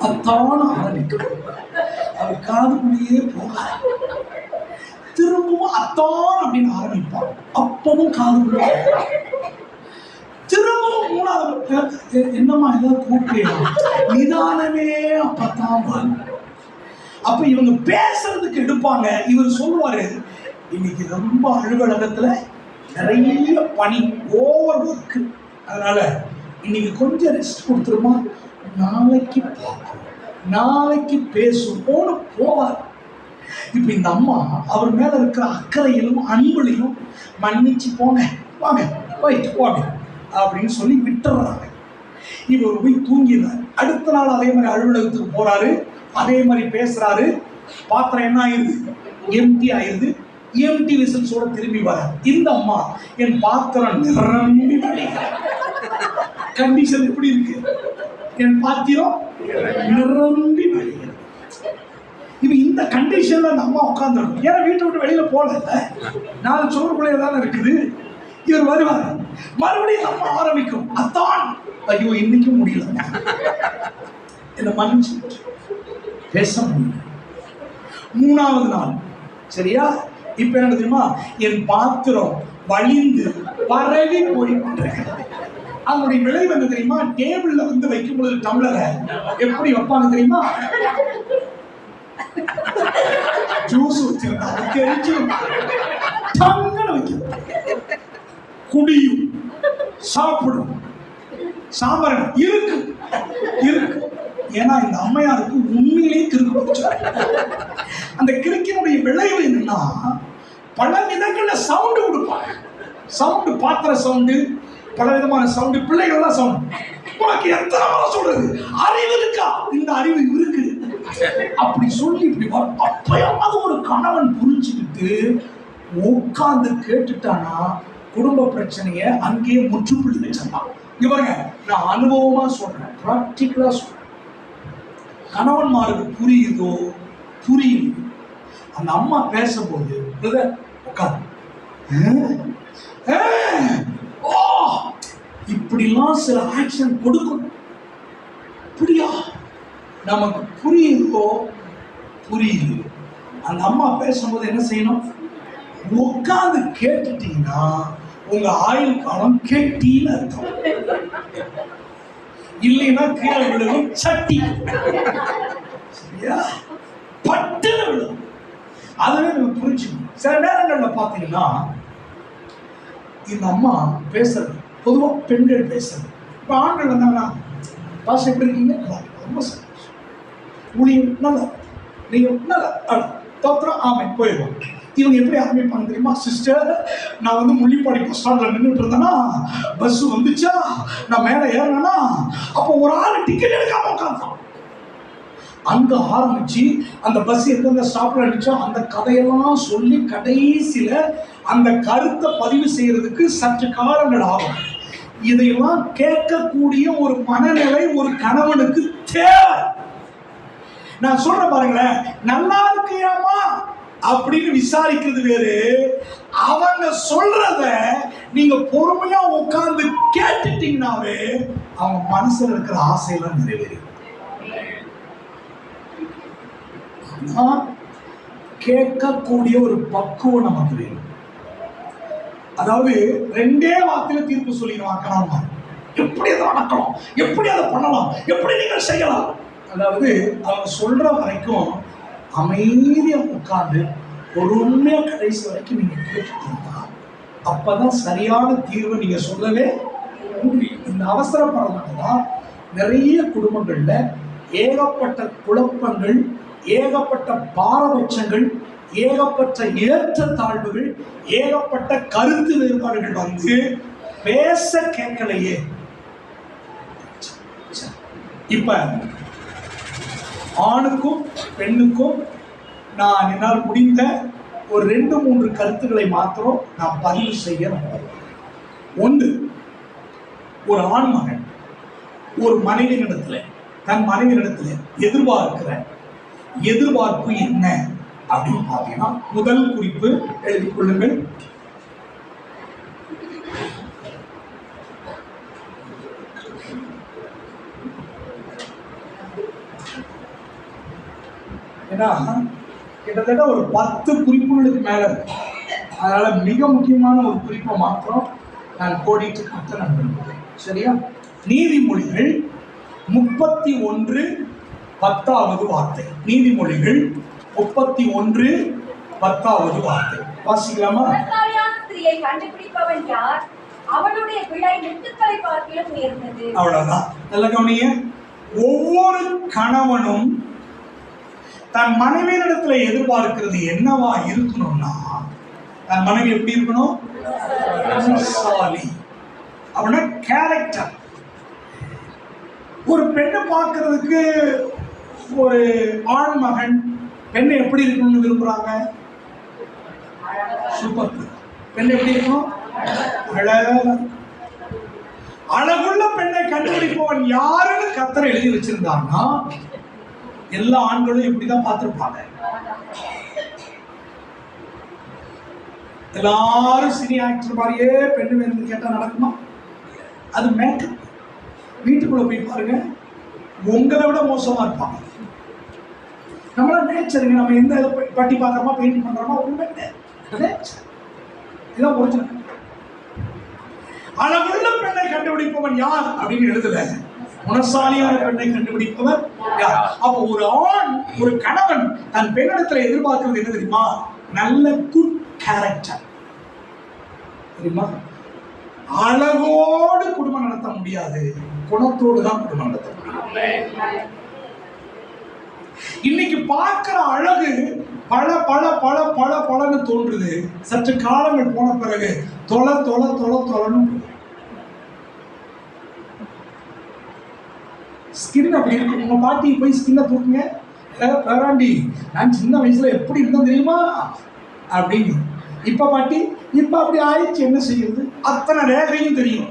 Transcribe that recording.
அத்தான ஆரம்பிக்கும் அவர் காதுக்குள்ளேயே போகாது. திரும்பவும் அத்தான் அப்படின்னு ஆரம்பிப்பான் அப்பவும் காதுக்குள்ளே திரும்பவும் மூணாவது எ- என்னம்மா ஏதாவது கூப்பிட்டியா? நிதானமே அப்பத்தான் வரும். அப்ப இவங்க பேசுறதுக்கு எடுப்பாங்க. இவர் சொல்லுவாரு இன்னைக்கு ரொம்ப அலுவலகத்துல நிறைய பணி ஓவர் ஒர்க் அதனால இன்னைக்கு கொஞ்சம் ரெஸ்ட் கொடுத்துருமா? நாளைக்கு பார்ப்போம். நாளைக்கு பேசுவோம்னு போவார். இப்போ இந்த அம்மா அவர் மேல இருக்கிற அக்கறையிலும் அன்புலையும் மன்னிச்சு போங்க. வாங்க போயிட்டு போங்க அப்படின்னு சொல்லி விட்டுறாங்க. இவர் போய் தூங்கிடுறாரு. அடுத்த நாள் அதே மாதிரி அலுவலகத்துக்கு போறாரு. அதே மாதிரி பேசுறாரு. பாத்திரம் என்ன ஆயிருது? எம்டி ஆயிருது. எம்டி விசில்ஸோட திரும்பி வர இந்த அம்மா என் பாத்திரம் நிரம்பி வழிகிறேன் கண்டிஷன் எப்படி இருக்கு? என் பாத்திரம் நிரம்பி வழிகிறது இப்ப இந்த கண்டிஷன்ல அந்த அம்மா ஏன்னா வீட்டை விட்டு வெளியில போகல நாலு சோறுக்குள்ளே தானே இருக்குது. இவர் வருவார். மறுபடியும் நம்ம ஆரம்பிக்கும். அத்தான் ஐயோ இன்னைக்கும் முடியல. என்ன மன்னிச்சு பேச முடியல. மூணாவது நாள். சரியா? இப்ப என்ன தெரியுமா? என் பாத்திரம் வழிந்து பரவி போய் கொண்டிருக்கிறது அவங்களுடைய விளைவு என்ன தெரியுமா? டேபிள்ல வந்து வைக்கும் பொழுது டம்ளரை எப்படி வைப்பாங்க தெரியுமா? ஜூஸ் வச்சிருந்தா தெரிஞ்சு டங்குன்னு வைக்கும். குடியும். சாப்பிடும். சாம்பார் இருக்கு. இருக்கு. ஏன்னா இந்த அம்மையாருக்கு உண்மையிலேயே கிறுக்கு அந்த கிறுக்கினுடைய விளைவு என்னன்னா பல விதங்கள்ல சவுண்டு கொடுப்பாங்க. சவுண்டு பாத்திர சவுண்டு பல விதமான சவுண்டு பிள்ளைகள்லாம் சவுண்டு உனக்கு எத்தனை முறை சொல்றது? அறிவு இருக்கா? இந்த அறிவு இருக்கு. அப்படி சொல்லி இப்படி அப்பயாவது ஒரு கணவன் புரிஞ்சுக்கிட்டு உட்கார்ந்து கேட்டுட்டானா குடும்ப பிரச்சனைய அங்கேயே முற்றுப்புள்ளி வச்சிடலாம் இங்க பாருங்க நான் அனுபவமா சொல்றேன் ப்ராக்டிக்கலா சொல்றேன். கணவன்மாருக்கு புரியுதோ? புரியுது அந்த அம்மா பேசும்போது உட்காந்து இப்படிலாம் சில ஆக்ஷன் கொடுக்கணும் புரியா நமக்கு புரியுதோ? புரியுது. அந்த அம்மா பேசும்போது என்ன செய்யணும்? உட்காந்து கேட்டுட்டீங்கன்னா உங்க ஆயுள் காலம் கெட்டின்னு அர்த்தம். இல்லைன்னா கீழே விழுகும் சட்டி. சரியா? பட்டுன்னு விழுகும். அதுவே நம்ம புரிஞ்சுக்கணும். சில நேரங்களில் பார்த்தீங்கன்னா இந்த அம்மா பேசுறது பொதுவாக பெண்கள் பேசுறது. இப்போ ஆண்கள் வந்தாங்கன்னா பாச எப்படி இருக்கீங்க? நல்லா இருக்கு. ரொம்ப சந்தோஷம். ஊழியம் நல்லா நீங்கள் நல்லா தோத்திரம் ஆமை போயிடுவோம் இவங்க எப்படி ஆரம்பிப்பாங்க தெரியுமா? சிஸ்டர் நான் வந்து முள்ளிப்பாடி பஸ் ஸ்டாண்டில் நின்றுட்டு இருந்தேன்னா பஸ் வந்துச்சா? நான் மேலே ஏறினேன்னா அப்போ ஒரு ஆள் டிக்கெட் எடுக்காம உட்காந்தான் அங்க ஆரம்பிச்சு அந்த பஸ் எந்தெந்த ஸ்டாப்ல அடிச்சோ அந்த கதையெல்லாம் சொல்லி கடைசியில அந்த கருத்தை பதிவு செய்யறதுக்கு சற்று காலங்கள் ஆகும். இதையெல்லாம் கேட்கக்கூடிய ஒரு மனநிலை ஒரு கணவனுக்கு தேவை. நான் சொல்ற பாருங்களேன் நல்லா இருக்கியாமா அப்படின்னு விசாரிக்கிறது வேறு. அவங்க சொல்றத நீங்க பொறுமையா உட்கார்ந்து கேட்டுட்டீங்கன்னாவே அவங்க மனசுல இருக்கிற ஆசையெல்லாம் நிறைவேறும் கேட்கக்கூடிய ஒரு பக்குவம் நமக்கு வேணும். அதாவது ரெண்டே வாக்கில தீர்ப்பு சொல்லிடுவான் கணவன் எப்படி அதை நடக்கலாம் எப்படி அதை பண்ணலாம்? எப்படி நீங்கள் செய்யலாம்? அதாவது அவங்க சொல்ற வரைக்கும் அமைதியை உட்கார்ந்து பொறுமையாக கடைசி வரைக்கும் நீங்க அப்போ அப்பதான் சரியான தீர்வை நீங்க சொல்லவே முடியும். இந்த அவசரப்படனால தான் நிறைய குடும்பங்கள்ல ஏகப்பட்ட குழப்பங்கள் ஏகப்பட்ட பாரபட்சங்கள் ஏகப்பட்ட ஏற்றத்தாழ்வுகள் ஏகப்பட்ட கருத்து வேறுபாடுகள் வந்து பேச கேட்கலையே. இப்ப ஆணுக்கும் பெண்ணுக்கும் நான் என்னால் முடிந்த ஒரு ரெண்டு மூன்று கருத்துக்களை மாத்திரம் நான் பதிவு செய்ய ஒன்று ஒரு ஆண் மகன் ஒரு மனைவியிடத்துல தன் மனைவியிடத்துல எதிர்பார்க்கிற எதிர்பார்ப்பு என்ன? அப்படின்னு பார்த்தீங்கன்னா முதல் குறிப்பு எழுதிக் கொள்ளுங்கள். ஏன்னா கிட்டத்தட்ட ஒரு பத்து குறிப்புகளுக்கு மேல அதனால மிக முக்கியமான ஒரு குறிப்பை மாத்திரம் நான் கோடிட்டு காட்ட நான் சரியா? நீதிமொழிகள் முப்பத்தி ஒன்று பத்தாவது வார்த்தை. நீதிமொழிகள் முப்பத்தி ஒன்று பத்தாவது வார்த்தை. வாசிக்கலாமா? புறத்தாயான ஸ்திரியை கண்டுபிடிப்பவன் யார்? அவனுடைய விடை முத்துக்களை பார்க்கிலும் உயர்ந்தது. அவ்வளவுதான். நல்ல கவனிங்க. ஒவ்வொரு கணவனும் தன் மனைவியிடத்துல எதிர்பார்க்கிறது என்னவா இருக்கணும்னா தன் மனைவி எப்படி இருக்கணும்? குணசாலி அப்படின்னா கேரக்டர் ஒரு பெண்ணை பார்க்கறதுக்கு ஒரு ஆண் பெண் பெண்ணை எப்படி இருக்கணும்னு விரும்புகிறாங்க சூப்பர் பெண் எப்படி இருக்கணும்? அழகா. அழகுள்ள பெண்ணை கண்டுபிடிப்பவன் யாருன்னு கத்தரை எழுதி வச்சிருந்தான்னா எல்லா ஆண்களும் இப்படிதான் பார்த்துருப்பாங்க. எல்லாரும் சினி ஆக்டர் மாதிரியே பெண்ணு வேணும்னு கேட்டா நடக்குமா? அது மேக்கப் வீட்டுக்குள்ள போய் பாருங்க. உங்களை விட மோசமா இருப்பாங்க. நேச்சருங்க நம்ம எந்த இதை பட்டி பார்க்கறோமா பெயிண்ட் பண்றோமா உண்மை நேச்சர் இதான் ஒரிஜினல் அளவுள்ள பெண்ணை கண்டுபிடிப்பவன் யார் அப்படின்னு எழுதல. குணசாலியான பெண்ணை கண்டுபிடிப்பவர் யார்? அப்போ ஒரு ஆண் ஒரு கணவன் தன் பெண்ணிடத்துல எதிர்பார்க்கிறது என்ன தெரியுமா? நல்ல குட் கேரக்டர் தெரியுமா? அழகோடு குடும்பம் நடத்த முடியாது. குணத்தோடு தான் குடும்பம் நடத்த முடியும். இன்னைக்கு பார்க்கிற அழகு பல பல பல பல பலன்னு தோன்றுது. சற்று காலங்கள் போன பிறகு தொலை தொலை தொலை தொலைன்னு ஸ்கின் அப்படி இருக்கு. உங்க பாட்டி போய் ஸ்கின்னை தூக்குங்க. பேராண்டி நான் சின்ன வயசுல எப்படி இருந்தேன் தெரியுமா? அப்படின்னு. இப்ப பாட்டி இப்ப அப்படி ஆயிடுச்சு. என்ன செய்யுது அத்தனை ரேகையும் தெரியும்.